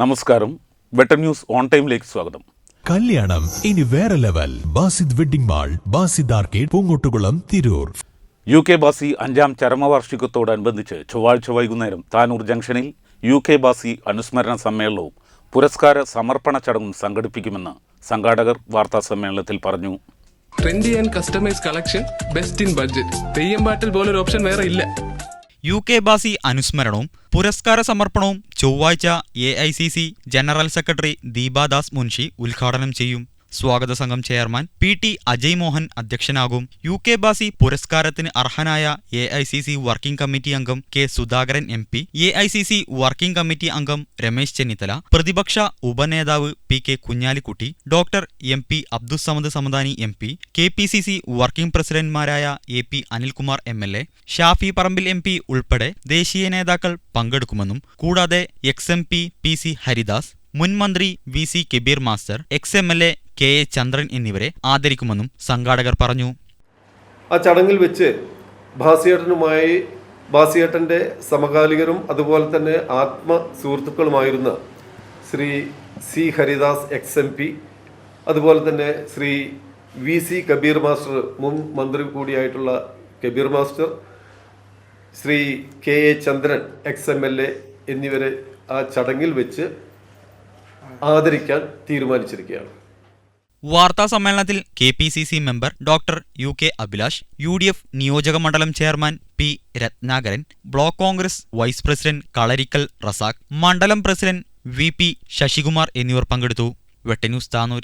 നമസ്കാരം. വെട്ടം news on ടൈമിലേക്ക് സ്വാഗതം. കല്യാണം ഇനി വേറെ level. Basid wedding mall Basid arcade Poongottukulam Tirur. U K Basi അഞ്ചാം ചരമവാർഷികത്തോടനുബന്ധിച്ച് ചൊവ്വാഴ്ച വൈകുന്നേരം താനൂർ ജംഗ്ഷനിൽ യു കെ ബാസി അനുസ്മരണ സമ്മേളനവും പുരസ്കാര സമർപ്പണ ചടങ്ങും സംഘടിപ്പിക്കുമെന്ന് സംഘാടകർ വാർത്താ സമ്മേളനത്തിൽ പറഞ്ഞു. Trendy and customise collection best in budget Theyyam പാട്ടിൽ പോലൊരു ഓപ്ഷൻ വേറെ ഇല്ല. യു കെ ബാസി അനുസ്മരണവും പുരസ്കാര സമർപ്പണവും ചൊവ്വാഴ്ച A general secretary Deepa Das Munshi ഉദ്ഘാടനം ചെയ്യും. സ്വാഗത സംഘം chairman P T Ajay Mohan അധ്യക്ഷനാകും. U K Basi പുരസ്കാരത്തിന് അർഹനായ A I C C working committee അംഗം K Sudhakaran M P A I C C working committee അംഗം രമേശ് ചെന്നിത്തല പ്രതിപക്ഷ ഉപനേതാവ് P K Kunhalikutty doctor M P Abdussamad Samadani M P K P C C working പ്രസിഡന്റ്മാരായ A P Anilkumar M L A Shafi Parambil M P ഉൾപ്പെടെ ദേശീയ നേതാക്കൾ പങ്കെടുക്കുമെന്നും കൂടാതെ ex M P P C Haridas മുൻമന്ത്രി V C Kabeer master ex M L A K. A. Chandran എന്നിവരെ ആദരിക്കുമെന്നും സംഘാടകർ പറഞ്ഞു. ആ ചടങ്ങിൽ വെച്ച് ഭാസിയേട്ടനുമായി ഭാസിയേട്ടന്റെ സമകാലികരും അതുപോലെ തന്നെ ആത്മ സുഹൃത്തുക്കളുമായിരുന്ന Shri C. Haridas ex. M. P അതുപോലെ തന്നെ Shri V. C. Kabeer master മുൻ മന്ത്രി കൂടിയായിട്ടുള്ള Kabeer master Shri K. A. Chandran ex. M. L. A എന്നിവരെ ആ ചടങ്ങിൽ വെച്ച് ആദരിക്കാൻ തീരുമാനിച്ചിരിക്കുകയാണ്. വാർത്താ സമ്മേളനത്തിൽ K P C C member doctor U K Abhilash U D F നിയോജക മണ്ഡലം chairman P Ratnakaran block Congress vice president Kalarikkal Razak മണ്ഡലം പ്രസിഡന്റ് വി പി ശശികുമാർ എന്നിവർ പങ്കെടുത്തു. വെട്ടന്യൂസ് താനൂർ.